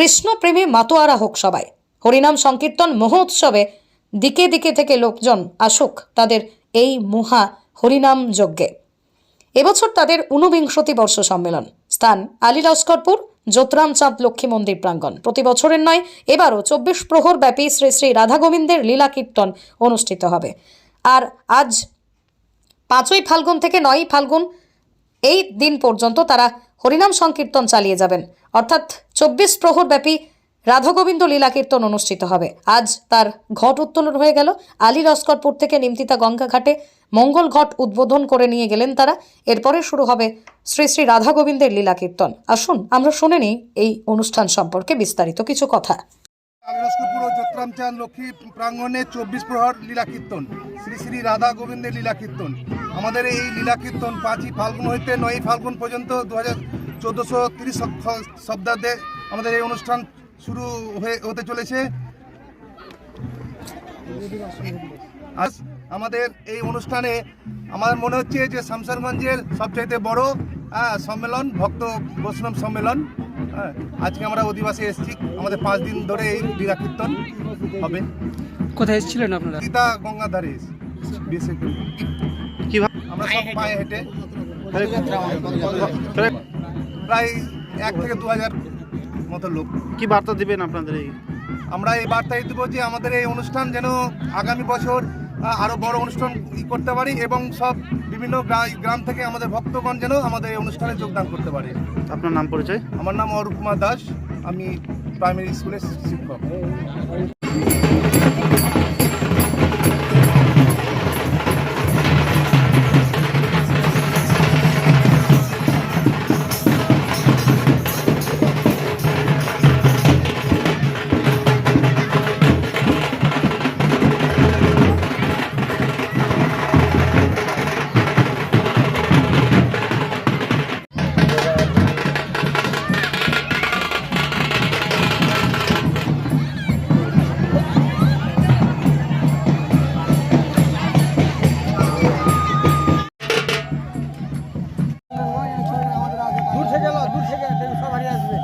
কৃষ্ণপ্রেমী মাতোয়ারা হোক সবাই। হরিনাম সংকীর্তন মহোৎসবে দিকে দিকে থেকে লোকজন আসুক তাদের এই মহা হরিনাম যজ্ঞে। এবছর তাদের ঊনবিংশতি বর্ষ সম্মেলন। স্থান আলী লস্করপুর জ্যোতরামচাঁদ লক্ষ্মী মন্দির প্রাঙ্গণ। প্রতি বছরের নয়, এবারও চব্বিশ প্রহর ব্যাপী শ্রী শ্রী রাধা গোবিন্দের লীলা কীর্তন অনুষ্ঠিত হবে। আর আজ পাঁচই ফাল্গুন থেকে নয়ই ফাল্গুন এই দিন পর্যন্ত তারা হরিনাম সংকীর্তন চালিয়ে যাবেন। অর্থাৎ চব্বিশ প্রহর ব্যাপী রাধাগোবিন্দ লীলা কীর্তন অনুষ্ঠিত হবে। আজ তার ঘট উত্তোলন হয়ে গেল। আলী লস্করপুর থেকে নিমতিতা গঙ্গা ঘাটে মঙ্গল ঘট উদ্বোধন করে নিয়ে গেলেন তারা। এরপরে শুরু হবে শ্রী শ্রী রাধা গোবিন্দের লীলা কীর্তন। আসুন, আমরা শুনে নিই এই অনুষ্ঠান সম্পর্কে বিস্তারিত কিছু কথা। লক্ষ্মী প্রাঙ্গণে চব্বিশ প্রহর লীলা কীর্তন। শ্রী শ্রী রাধা গোবিন্দের লীলা কীর্তন। আমাদের এই লীলা কীর্তন পাঁচই ফাল্গুন হইতে নয়ই ফাল্গুন পর্যন্ত দু হাজার চোদ্দোশো তিরিশ শব্দাব্দে আমাদের এই অনুষ্ঠান শুরু হয়ে হতে চলেছে। আজ আমাদের এই অনুষ্ঠানে আমার মনে হচ্ছে যে শামসারগঞ্জের সবচাইতে বড় সম্মেলন ভক্ত বৈষ্ণব সম্মেলন। হ্যাঁ, আজকে আমরা অধিবাসী এসেছি। আমাদের পাঁচ দিন ধরে এই লীলা কীর্তন হবে। কোথায় এসেছিলেন আপনারা? গীতা গঙ্গাধারে আমরা সব পায়ে হেঁটে। প্রায় এক থেকে দু হাজার মতো লোক। কি বার্তা দিবেন আপনাদের এই? আমরা এই বার্তাই দেবো যে আমাদের এই অনুষ্ঠান যেন আগামী বছর আহ, আরও বড় অনুষ্ঠান করতে পারি এবং সব বিভিন্ন গ্রাম থেকে আমাদের ভক্তগণ যেন আমাদের এই অনুষ্ঠানে যোগদান করতে পারে। আপনার নাম পরিচয়? আমার নাম অরূপ কুমার দাস আমি প্রাইমারি স্কুলের শিক্ষক। দূর থেকে দূর থেকে সব হারিয়ে আসবে।